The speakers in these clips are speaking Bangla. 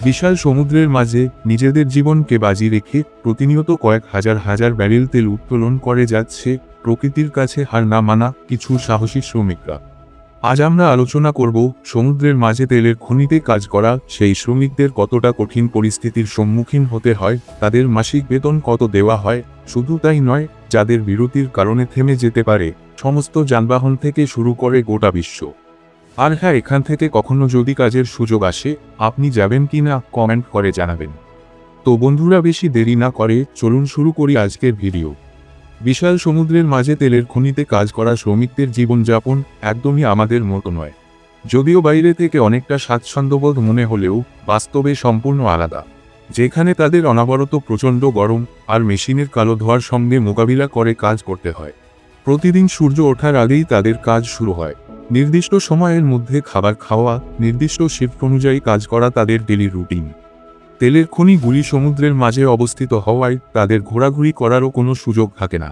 বিশাল সমুদ্রের মাঝে নিজেদের জীবনকে বাজি রেখে প্রতিনিয়ত কয়েক হাজার হাজার ব্যারেল তেল উত্তোলন করে যাচ্ছে প্রকৃতির কাছে হার না মানা কিছু সাহসী শ্রমিকরা। আজ আমরা আলোচনা করব সমুদ্রের মাঝে তেলের খনিতে কাজ করা সেই শ্রমিকদের কতটা কঠিন পরিস্থিতির সম্মুখীন হতে হয়, তাদের মাসিক বেতন কত দেওয়া হয়, শুধু তাই নয়, যাদের বিরতির কারণে থেমে যেতে পারে, সমস্ত যানবাহন থেকে শুরু করে গোটা বিশ্ব। আর হ্যাঁ এখান থেকে কখনো যদি কাজের সুযোগ আসে, আপনি যাবেন কি না, কমেন্ট করে জানাবেন। তো বন্ধুরা, বেশি দেরি না করে চলুন শুরু করি আজকের ভিডিও। বিশাল সমুদ্রের মাঝে তেলের খনিতে কাজ করা শ্রমিকদের জীবনযাপন একদমই আমাদের মতো নয়। যদিও বাইরে থেকে অনেকটা স্বাচ্ছন্দ্যবোধ মনে হলেও বাস্তবে সম্পূর্ণ আলাদা। যেখানে তাদের অনাবরত প্রচণ্ড গরম আর মেশিনের কালো ধোয়ার সঙ্গে মোকাবিলা করে কাজ করতে হয়। প্রতিদিন সূর্য ওঠার আগেই তাদের কাজ শুরু হয়। নির্দিষ্ট সময়ের মধ্যে খাবার খাওয়া, নির্দিষ্ট শিফট অনুযায়ী কাজ করা তাদের ডেলি রুটিন তেলের খনিগুলি সমুদ্রের মাঝে অবস্থিত হওয়ায় তাদের ঘোরাঘুরি করারও কোনো সুযোগ থাকে না।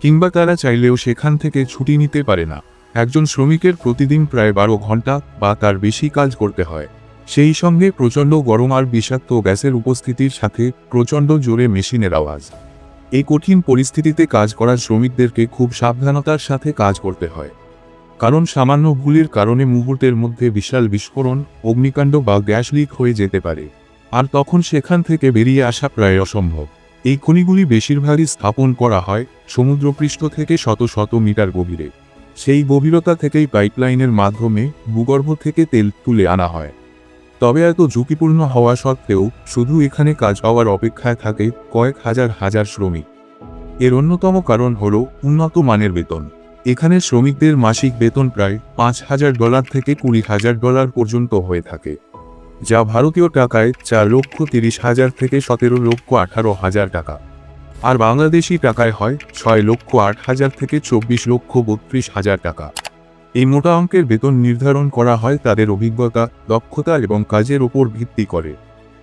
কিংবা তারা চাইলেও সেখান থেকে ছুটি নিতে পারে না। একজন শ্রমিকের প্রতিদিন প্রায় বারো ঘণ্টা বা তার বেশি কাজ করতে হয়। সেই সঙ্গে প্রচণ্ড গরম আর বিষাক্ত গ্যাসের উপস্থিতির সাথে প্রচণ্ড জোরে মেশিনের আওয়াজ। এই কঠিন পরিস্থিতিতে কাজ করা শ্রমিকদেরকে খুব সাবধানতার সাথে কাজ করতে হয়। কারণ সামান্য ভুলের কারণে মুহূর্তের মধ্যে বিশাল বিস্ফোরণ, অগ্নিকাণ্ড বা গ্যাস লিক হয়ে যেতে পারে। আর তখন সেখান থেকে বেরিয়ে আসা প্রায় অসম্ভব। এই খনিগুলি বেশিরভাগই স্থাপন করা হয় সমুদ্রপৃষ্ঠ থেকে শত শত মিটার গভীরে। সেই গভীরতা থেকেই পাইপলাইনের মাধ্যমে ভূগর্ভ থেকে তেল তুলে আনা হয়। তবে এত ঝুঁকিপূর্ণ হওয়া সত্ত্বেও শুধু এখানে কাজ পাওয়ার অপেক্ষায় থাকে কয়েক হাজার হাজার শ্রমিক। এর অন্যতম কারণ হল উন্নত মানের বেতন। এখানে শ্রমিকদের মাসিক বেতন প্রায় পাঁচ হাজার ডলার থেকে কুড়ি হাজার ডলার পর্যন্ত হয়ে থাকে, যা ভারতীয় টাকায় চার লক্ষ তিরিশ হাজার থেকে সতেরো লক্ষ আঠারো হাজার টাকা। আর বাংলাদেশি টাকায় হয় ছয় লক্ষ আট হাজার থেকে চব্বিশ লক্ষ বত্রিশ হাজার টাকা। এই মোটা অঙ্কের বেতন নির্ধারণ করা হয় তাদের অভিজ্ঞতা, দক্ষতা এবং কাজের ওপর ভিত্তি করে।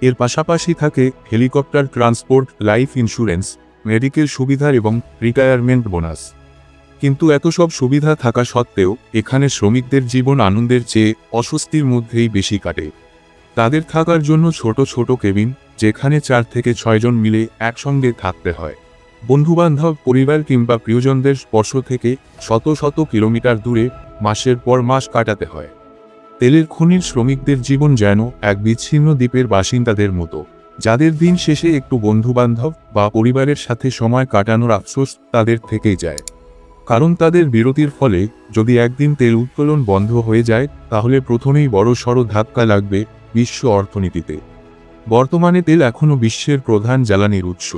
এর পাশাপাশি থাকে helicopter, transport, life insurance, medical সুবিধা এবং রিটায়ারমেন্ট বোনাস। কিন্তু এত সব সুবিধা থাকা সত্ত্বেও এখানে শ্রমিকদের জীবন আনন্দের চেয়ে অস্বস্তির মধ্যেই বেশি কাটে। তাদের থাকার জন্য ছোট ছোট কেবিন, যেখানে চার থেকে ছয়জন মিলে একসঙ্গে থাকতে হয়। বন্ধুবান্ধব, পরিবার কিংবা প্রিয়জনদের স্পর্শ থেকে শত শত কিলোমিটার দূরে মাসের পর মাস কাটাতে হয়। তেলের খনির শ্রমিকদের জীবন যেন এক বিচ্ছিন্ন দ্বীপের বাসিন্দাদের মতো, যাদের দিন শেষে একটু বন্ধুবান্ধব বা পরিবারের সাথে সময় কাটানোর আফসোস তাদের থেকেই যায়। কারণ তাদের বিরতির ফলে, যদি একদিন তেল উত্তোলন বন্ধ হয়ে যায়, তাহলে প্রথমেই বড় সড় ধাক্কা লাগবে বিশ্ব অর্থনীতিতে। বর্তমানে তেল এখনও বিশ্বের প্রধান জ্বালানির উৎস।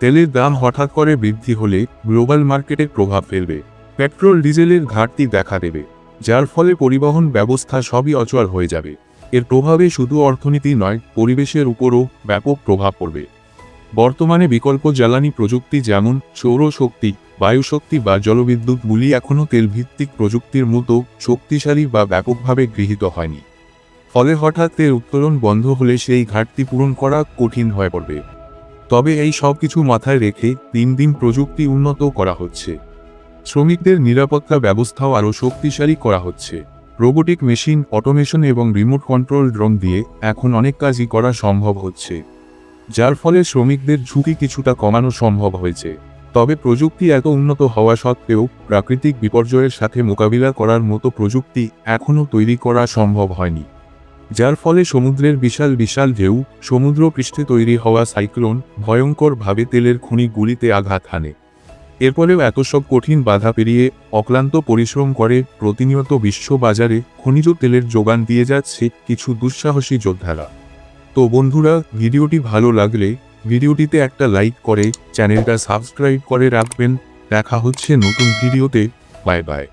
তেলের দাম হঠাৎ করে বৃদ্ধি হলে গ্লোবাল মার্কেটে প্রভাব ফেলবে। পেট্রোল, ডিজেলের ঘাটতি দেখা দেবে, যার ফলে পরিবহন ব্যবস্থা সবই অচল হয়ে যাবে। এর প্রভাবে শুধু অর্থনীতি নয়, পরিবেশের উপরও ব্যাপক প্রভাব পড়বে। বর্তমানে বিকল্প জ্বালানি প্রযুক্তি যেমন সৌরশক্তি, বায়ুশক্তি বা জলবিদ্যুৎগুলি এখনও তেলভিত্তিক প্রযুক্তির মতো শক্তিশালী বা ব্যাপকভাবে গৃহীত হয়নি। ফলে হঠাৎ তেল উত্তোলন বন্ধ হলে সেই ঘাটতি পূরণ করা কঠিন হয়ে পড়বে। তবে এই সব কিছু মাথায় রেখে দিন দিন প্রযুক্তি উন্নত করা হচ্ছে। শ্রমিকদের নিরাপত্তা ব্যবস্থাও আরও শক্তিশালী করা হচ্ছে। রোবোটিক মেশিন, অটোমেশন এবং রিমোট কন্ট্রোল ড্রোন দিয়ে এখন অনেক কাজই করা সম্ভব হচ্ছে। যার ফলে শ্রমিকদের ঝুঁকি কিছুটা কমানো সম্ভব হয়েছে। তবে প্রযুক্তি এত উন্নত হওয়া সত্ত্বেও প্রাকৃতিক বিপর্যয়ের সাথে মোকাবিলা করার মতো প্রযুক্তি এখনও তৈরি করা সম্ভব হয়নি। যার ফলে সমুদ্রের বিশাল বিশাল ঢেউ, সমুদ্র পৃষ্ঠে তৈরি হওয়া সাইক্লোন ভয়ঙ্করভাবে তেলের খনিগুলিতে আঘাত হানে। এরপরেও এত সব কঠিন বাধা পেরিয়ে অক্লান্ত পরিশ্রম করে প্রতিনিয়ত বিশ্ব বাজারে খনিজ তেলের যোগান দিয়ে যাচ্ছে কিছু দুঃসাহসী যোদ্ধারা। তো বন্ধুরা, ভিডিওটি ভালো লাগলে ভিডিওটিতে একটা লাইক করে, চ্যানেলটা সাবস্ক্রাইব করে রাখবেন। দেখা হচ্ছে নতুন ভিডিওতে। Bye bye